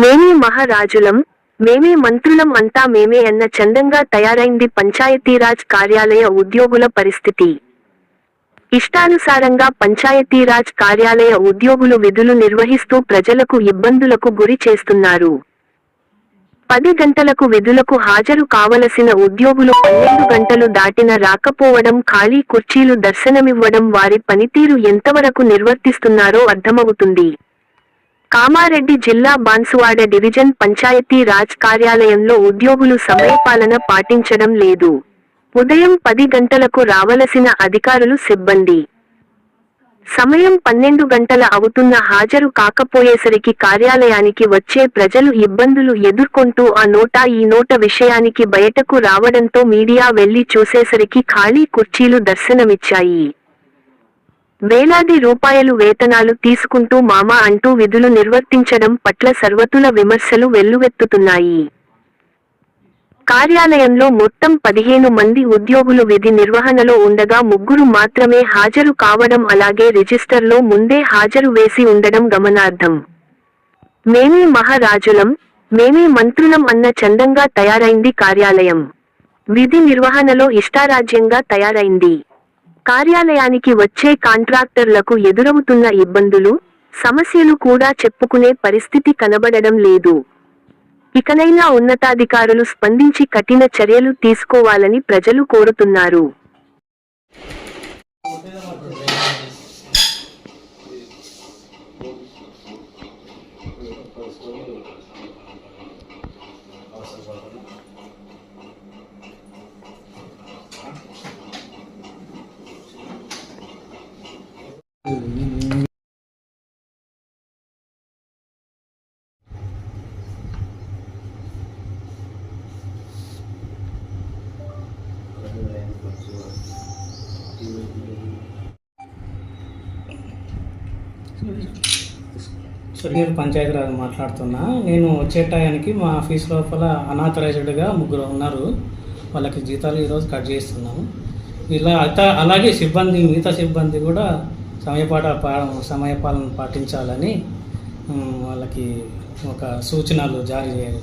మేమే మహారాజులం మేమే మంత్రులం అంతా మేమే అన్న చందంగా తయారైంది పంచాయతీరాజ్ కార్యాలయ ఉద్యోగుల పరిస్థితి. ఇష్టానుసారంగా పంచాయతీరాజ్ కార్యాలయ ఉద్యోగులు విధులు నిర్వహిస్తూ ప్రజలకు ఇబ్బందులకు గురి చేస్తున్నారు. పది గంటలకు విధులకు హాజరు కావలసిన ఉద్యోగులు పన్నెండు గంటలు దాటిన రాకపోవడం ఖాళీ కుర్చీలు దర్శనమివ్వడం వారి పనితీరు ఎంతవరకు నిర్వర్తిస్తున్నారో అర్థమవుతుంది. కామారెడ్డి జిల్లా బాన్సువాడ డివిజన్ పంచాయతీ రాజ్ కార్యాలయంలో ఉద్యోగులు సమయపాలన పాటించడం లేదు. ఉదయం పది గంటలకు రావలసిన అధికారులు సిబ్బంది. సమయం పన్నెండు గంటల అవుతున్న హాజరు కాకపోయేసరికి కార్యాలయానికి వచ్చే ప్రజలు ఇబ్బందులు ఎదుర్కొంటూ ఆ నోటా ఈ నోట విషయానికి బయటకు రావడంతో మీడియా వెళ్ళి చూసేసరికి ఖాళీ కుర్చీలు దర్శనమిచ్చాయి. వేలాది రూపాయలు వేతనాలు తీసుకుంటూ మామ అంటూ విధులు నిర్వర్తించడం పట్ల సర్వతుల విమర్శలు వెల్లువెత్తుతున్నాయి. కార్యాలయంలో మొత్తం పదిహేను మంది ఉద్యోగులు విధి నిర్వహణలో ఉండగా ముగ్గురు మాత్రమే హాజరు కావడం అలాగే రిజిస్టర్లో ముందే హాజరు వేసి ఉండడం గమనార్థం మేమే మహారాజులం మేమే మంత్రులం అన్న చందంగా తయారైంది కార్యాలయం. విధి నిర్వహణలో ఇష్టారాజ్యంగా తయారైంది. కార్యాలయానికి వచ్చే కాంట్రాక్టర్లకు ఎదురవుతున్న ఇబ్బందులు సమస్యలు కూడా చెప్పుకునే పరిస్థితి కనబడడం లేదు. ఇకనైనా ఉన్నతాధికారులు స్పందించి కఠిన చర్యలు తీసుకోవాలని ప్రజలు కోరుతున్నారు. నేను పంచాయతీరాజ్ మాట్లాడుతున్నా. నేను వచ్చే టయానికి మా ఆఫీస్ లోపల అనాథరైజ్డ్గా ముగ్గురు ఉన్నారు. వాళ్ళకి జీతాలు ఈరోజు కట్ చేస్తున్నాము. ఇలా అలాగే సిబ్బంది మిగతా సిబ్బంది కూడా సమయపాట పా- సమయపాలన పాటించాలని వాళ్ళకి ఒక సూచనలు జారీ చేయాలి